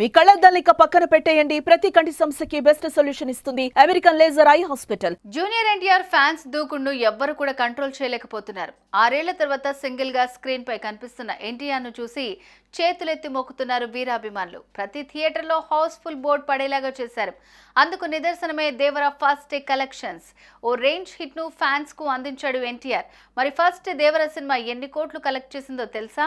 మీ కళ్ళద్దాలిక పక్కన పెట్టేయండి. ప్రతి కంటి సమస్యకి బెస్ట్ సొల్యూషన్ ఇస్తుంది. American laser eye hospital. Junior NTR fans దూకుడును ఎవ్వరు కూడా కంట్రోల్ చేయలేకపోతున్నారు. ఆరేళ్ళ తర్వాత సింగిల్గా స్క్రీన్ పై కనిపిస్తున్న ఎన్టీఆర్ను చూసి చేతులెత్తి మొక్కుతున్నారు వీరాభిమానులు. ప్రతి థియేటర్లో హౌస్ఫుల్ బోర్డు పడేలాగా చేశారు. అందుకు నిదర్శనమే దేవర ఫస్ట్ డే కలెక్షన్స్. ఓ రేంజ్ హిట్ను ఫ్యాన్స్కు అందించాడు ఎన్టీఆర్. మరి ఫస్ట్ దేవర సినిమా ఎన్ని కోట్లు కలెక్ట్ చేసిందో తెలుసా?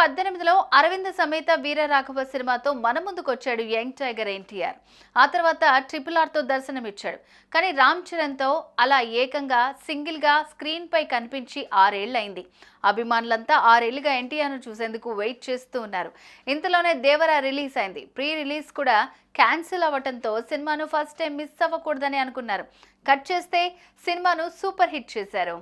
పద్దెనిమిదిలో అరవింద సమేత వీర రాఘవ సినిమాతో మన ముందుకొచ్చాడు యంగ్ టైగర్ ఎన్టీఆర్. ఆ తర్వాత ట్రిపుల్ ఆర్తో దర్శనమిచ్చాడు. కానీ రామ్ చరణ్తో అలా ఏకంగా సింగిల్గా స్క్రీన్పై కనిపించి ఆరేళ్ళైంది. అభిమానులంతా ఆరేళ్ళుగా ఎన్టీఆర్ను చూసేందుకు వెయిట్ చేస్తూ ఉన్నారు. ఇంతలోనే దేవర రిలీజ్ అయింది. ప్రీ రిలీజ్ కూడా క్యాన్సిల్ అవ్వటంతో సినిమాను ఫస్ట్ టైం మిస్ అవ్వకూడదని అనుకున్నారు. కట్ చేస్తే సినిమాను సూపర్ హిట్ చేశారు.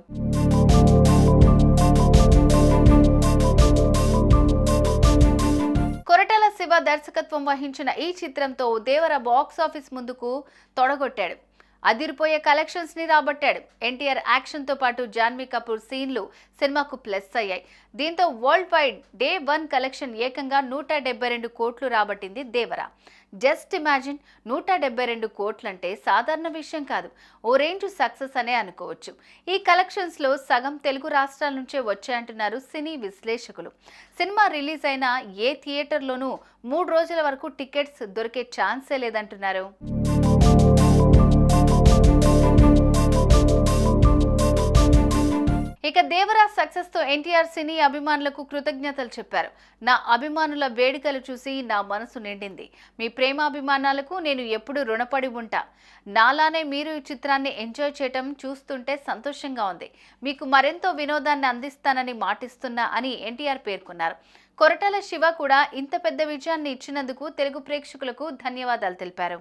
దర్శకత్వం వహించిన ఈ చిత్రంతో దేవర బాక్స్ ఆఫీస్ ముందుకు తొడగొట్టాడు. అదిరిపోయే కలెక్షన్స్ని రాబట్టాడు. ఎన్టీఆర్ యాక్షన్తో పాటు జాన్వీ కపూర్ సీన్లు సినిమాకు ప్లస్ అయ్యాయి. దీంతో world wide day one collection ఏకంగా నూట డెబ్బై రెండు కోట్లు రాబట్టింది దేవర. జస్ట్ ఇమాజిన్ నూట డెబ్బై రెండు కోట్లంటే సాధారణ విషయం కాదు. ఓ రేంజ్ సక్సెస్ అనే అనుకోవచ్చు. ఈ కలెక్షన్స్లో సగం తెలుగు రాష్ట్రాల నుంచే వచ్చాయంటున్నారు సినీ విశ్లేషకులు. సినిమా రిలీజ్ అయిన ఏ థియేటర్లోనూ మూడు రోజుల వరకు టికెట్స్ దొరికే ఛాన్సే లేదంటున్నారు. ఇక దేవరా సక్సెస్తో ఎన్టీఆర్ సినీ అభిమానులకు కృతజ్ఞతలు చెప్పారు. నా అభిమానుల వేడుకలు చూసి నా మనసు నిండింది. మీ ప్రేమాభిమానాలకు నేను ఎప్పుడు రుణపడి ఉంటా. నాలానే మీరు ఈ చిత్రాన్ని ఎంజాయ్ చేయటం చూస్తుంటే సంతోషంగా ఉంది. మీకు మరెంతో వినోదాన్ని అందిస్తానని మాటిస్తున్నా అని ఎన్టీఆర్ పేర్కొన్నారు. కొరటాల శివ కూడా ఇంత పెద్ద విజయాన్ని ఇచ్చినందుకు తెలుగు ప్రేక్షకులకు ధన్యవాదాలు తెలిపారు.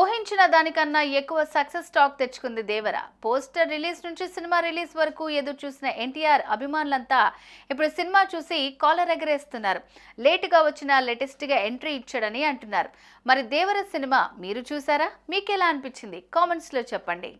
ఊహించిన దానికన్నా ఎక్కువ సక్సెస్ టాక్ తెచ్చుకుంది దేవర. పోస్టర్ రిలీజ్ నుంచి సినిమా రిలీజ్ వరకు ఎదురు చూసిన ఎన్టీఆర్ అభిమానులంతా ఇప్పుడు సినిమా చూసి కాలర్ ఎగరేస్తున్నారు. లేటుగా వచ్చిన లేటెస్ట్గా ఎంట్రీ ఇచ్చాడని అంటున్నారు. మరి దేవర సినిమా మీరు చూసారా? మీకెలా అనిపించింది? కామెంట్స్లో చెప్పండి.